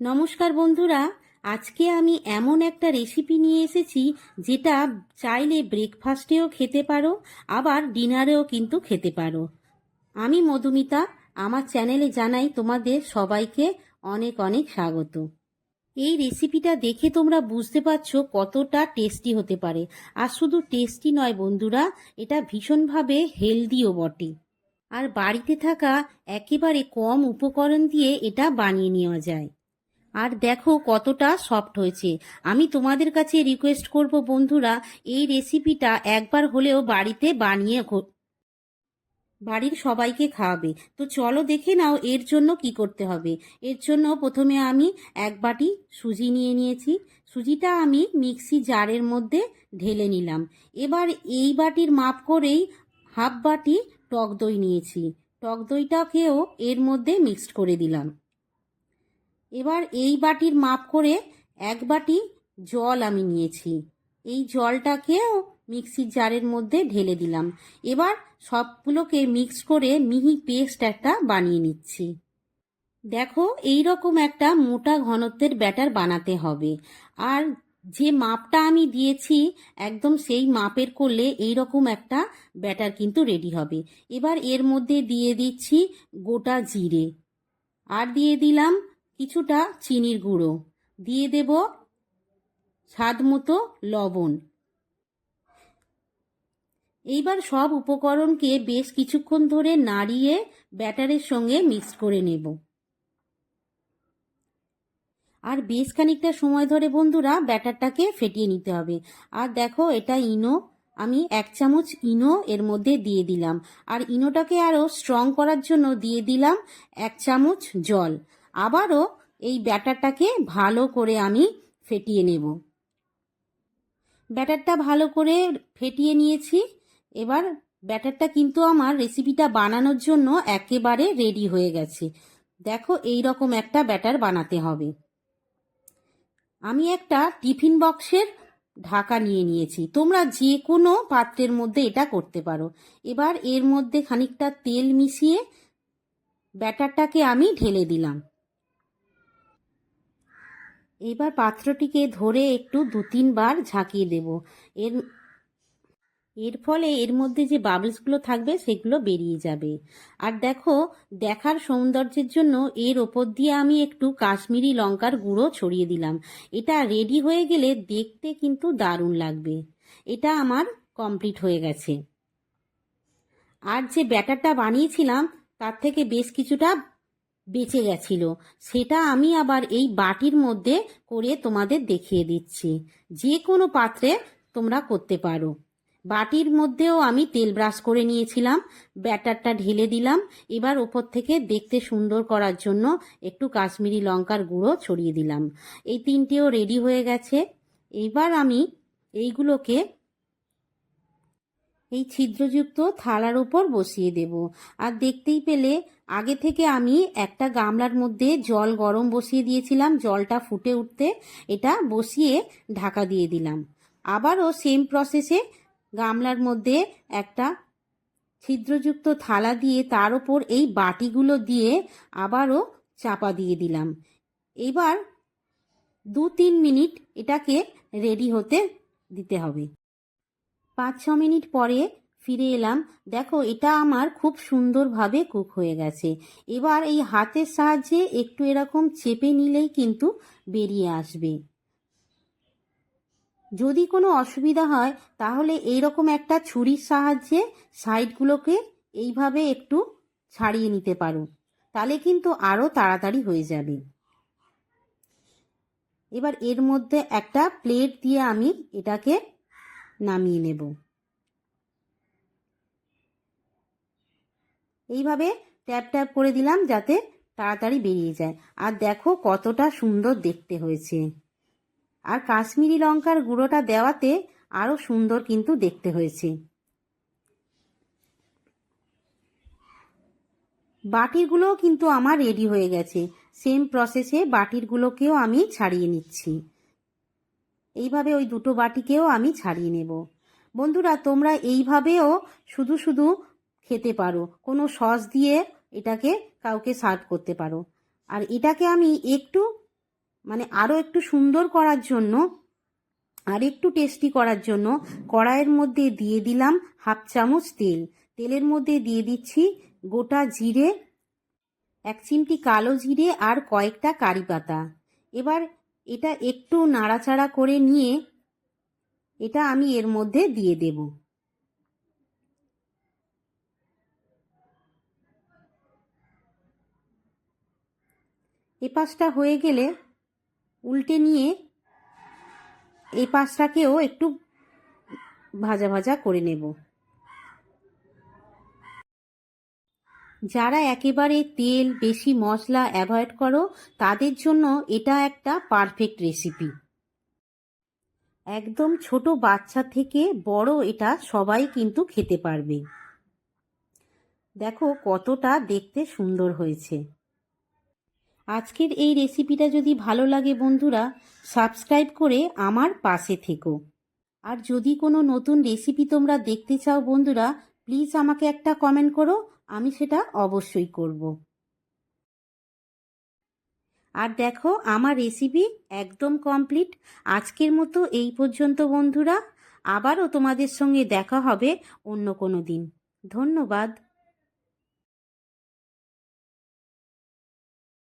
নমস্কার বন্ধুরা, আজকে আমি এমন একটা রেসিপি নিয়ে এসেছি যেটা চাইলে ব্রেকফাস্টেও খেতে পারো, আবার ডিনারেও কিন্তু খেতে পারো। আমি মধুমিতা, আমার চ্যানেলে জানাই তোমাদের সবাইকে অনেক অনেক স্বাগত। এই রেসিপিটা দেখে তোমরা বুঝতে পারছ কতটা টেস্টি হতে পারে। আর শুধু টেস্টি নয় বন্ধুরা, এটা ভীষণভাবে হেলদিও বটে। আর বাড়িতে থাকা একেবারে কম উপকরণ দিয়ে এটা বানিয়ে নেওয়া যায়। আর দেখো কতটা সফট হয়েছে। আমি তোমাদের কাছে রিকোয়েস্ট করব বন্ধুরা, এই রেসিপিটা একবার হলেও বাড়িতে বানিয়ে বাড়ির সবাইকে খাওয়াবে। তো চলো দেখে নাও এর জন্য কি করতে হবে। এর জন্য প্রথমে আমি এক বাটি সুজি নিয়ে নিয়েছি। সুজিটা আমি মিক্সি জারের মধ্যে ঢেলে নিলাম। এবার এই বাটির মাপ করেই হাফ বাটি টক দই নিয়েছি। টক দইটাকেও এর মধ্যে মিক্সড করে দিলাম। এবার এই বাটির মাপ করে এক বাটি জল আমি নিয়েছি। এই জলটাকেও মিক্সির জারের মধ্যে ঢেলে দিলাম। এবার সবগুলোকে মিক্স করে মিহি পেস্ট একটা বানিয়ে নিচ্ছি। দেখো এই রকম একটা মোটা ঘনত্বের ব্যাটার বানাতে হবে। আর যে মাপটা আমি দিয়েছি, একদম সেই মাপের করলে এই রকম একটা ব্যাটার কিন্তু রেডি হবে। এবার এর মধ্যে দিয়ে দিচ্ছি গোটা জিরে। আর দিয়ে দিলাম কিছুটা চিনির গুঁড়ো। দিয়ে দেব স্বাদ মতো লবণ। এইবার সব উপকরণকে বেশ কিছুক্ষণ ধরে নাড়িয়ে ব্যাটারের সঙ্গে মিক্স করে নেব। আর বেশ খানিকটা সময় ধরে বন্ধুরা ব্যাটারটাকে ফেটিয়ে নিতে হবে। আর দেখো এটা ইনো। আমি এক চামচ ইনো এর মধ্যে দিয়ে দিলাম। আর ইনোটাকে আরও স্ট্রং করার জন্য দিয়ে দিলাম এক চামচ জল। আবারও এই ব্যাটারটাকে ভালো করে আমি ফেটিয়ে নেব। ব্যাটারটা ভালো করে ফেটিয়ে নিয়েছি। এবার ব্যাটারটা কিন্তু আমার রেসিপিটা বানানোর জন্য একেবারে রেডি হয়ে গেছে। দেখো এই রকম একটা ব্যাটার বানাতে হবে। আমি একটা টিফিন বক্সের ঢাকা নিয়ে নিয়েছি। তোমরা যে কোনো পাত্রের মধ্যে এটা করতে পারো। এবার এর মধ্যে খানিকটা তেল মিশিয়ে ব্যাটারটাকে আমি ঢেলে দিলাম। এবার পাত্রটিকে ধরে একটু দু তিনবার ঝাঁকিয়ে দেব। এর এর ফলে এর মধ্যে যে বাবলসগুলো থাকবে সেগুলো বেরিয়ে যাবে। আর দেখো, দেখার সৌন্দর্যের জন্য এর ওপর দিয়ে আমি একটু কাশ্মীরি লঙ্কার গুঁড়ো ছড়িয়ে দিলাম। এটা রেডি হয়ে গেলে দেখতে কিন্তু দারুণ লাগবে। এটা আমার কমপ্লিট হয়ে গেছে। আর যে ব্যাটারটা বানিয়েছিলাম, তার থেকে বেশ কিছুটা বেঁচে গেছিল। সেটা আমি আবার এই বাটির মধ্যে করে তোমাদের দেখিয়ে দিচ্ছি। যে কোনো পাত্রে তোমরা করতে পারো। বাটির মধ্যেও আমি তেল ব্রাশ করে নিয়েছিলাম, ব্যাটারটা ঢেলে দিলাম, এবার ওপর থেকে দেখতে সুন্দর করার জন্য একটু কাশ্মীরি লঙ্কার গুঁড়ো ছড়িয়ে দিলাম। এই তিনটেও রেডি হয়ে গেছে। এবার আমি এইগুলোকে এই ছিদ্রযুক্ত থালার উপর বসিয়ে দেব। আর দেখতেই পেলে, আগে থেকে আমি একটা গামলার মধ্যে জল গরম বসিয়ে দিয়েছিলাম, জলটা ফুটে উঠতে। এটা বসিয়ে ঢাকা দিয়ে দিলাম। আবারও সেম প্রসেসে গামলার মধ্যে একটা ছিদ্রযুক্ত থালা দিয়ে তার ওপর এই বাটিগুলো দিয়ে আবারও চাপা দিয়ে দিলাম। এবার দু তিন মিনিট এটাকে রেডি হতে দিতে হবে। পাঁচ ছ মিনিট পরে ফিরে এলাম। দেখো, এটা আমার খুব সুন্দরভাবে কুক হয়ে গেছে। এবার এই হাতের সাহায্যে একটু এরকম চেপে নিলেই কিন্তু বেরিয়ে আসবে। যদি কোনো অসুবিধা হয়, তাহলে এইরকম একটা ছুরির সাহায্যে সাইডগুলোকে এইভাবে একটু ছাড়িয়ে নিতে পারো। তাহলে কিন্তু আরও তাড়াতাড়ি হয়ে যাবে। এবার এর মধ্যে একটা প্লেট দিয়ে আমি এটাকে নামিয়ে নেব। এইভাবে ট্যাপ ট্যাপ করে দিলাম যাতে তাড়াতাড়ি বেরিয়ে যায়। আর দেখো কতটা সুন্দর দেখতে হয়েছে। আর কাশ্মীরি লঙ্কার গুঁড়োটা দেওয়াতে আরও সুন্দর কিন্তু দেখতে হয়েছে। বাটিরগুলোও কিন্তু আমার রেডি হয়ে গেছে। সেম প্রসেসে বাটিরগুলোকেও আমি ছাড়িয়ে নিচ্ছি। এইভাবে ওই দুটো বাটিকেও আমি ছাড়িয়ে নেব। বন্ধুরা, তোমরা এইভাবেও শুধু শুধু খেতে পারো। কোনো সস দিয়ে এটাকে কাউকে সার্ভ করতে পারো। আর এটাকে আমি একটু মানে আরও একটু সুন্দর করার জন্য, আর একটু টেস্টি করার জন্য কড়াইয়ের মধ্যে দিয়ে দিলাম হাফ চামচ তেল। তেলের মধ্যে দিয়ে দিচ্ছি গোটা জিরে, এক চিমটি কালো জিরে আর কয়েকটা কারি পাতা। এবার এটা একটু নাড়াচাড়া করে নিয়ে এটা আমি এর মধ্যে দিয়ে দেব। এ পাশটা হয়ে গেলে উল্টে নিয়ে এই পাশটাকেও একটু ভাজা ভাজা করে নেব। যারা একেবারে তেল, বেশি মশলা অ্যাভয়েড করো, তাদের জন্য এটা একটা পারফেক্ট রেসিপি একদম ছোট বাচ্চা থেকে বড় এটা সবাই কিন্তু খেতে পারবে। দেখো কতটা দেখতে সুন্দর হয়েছে। আজকের এই রেসিপিটা যদি ভালো লাগে বন্ধুরা সাবস্ক্রাইব করে আমার পাশে থেকো। আর যদি কোনো নতুন রেসিপি তোমরা দেখতে চাও বন্ধুরা প্লিজ আমাকে একটা কমেন্ট করো আমি সেটা অবশ্যই করব। আর দেখো, আমার রেসিপি একদম কমপ্লিট আজকের মতো এই পর্যন্ত বন্ধুরা। আবারও তোমাদের সঙ্গে দেখা হবে অন্য কোনো দিন। ধন্যবাদ।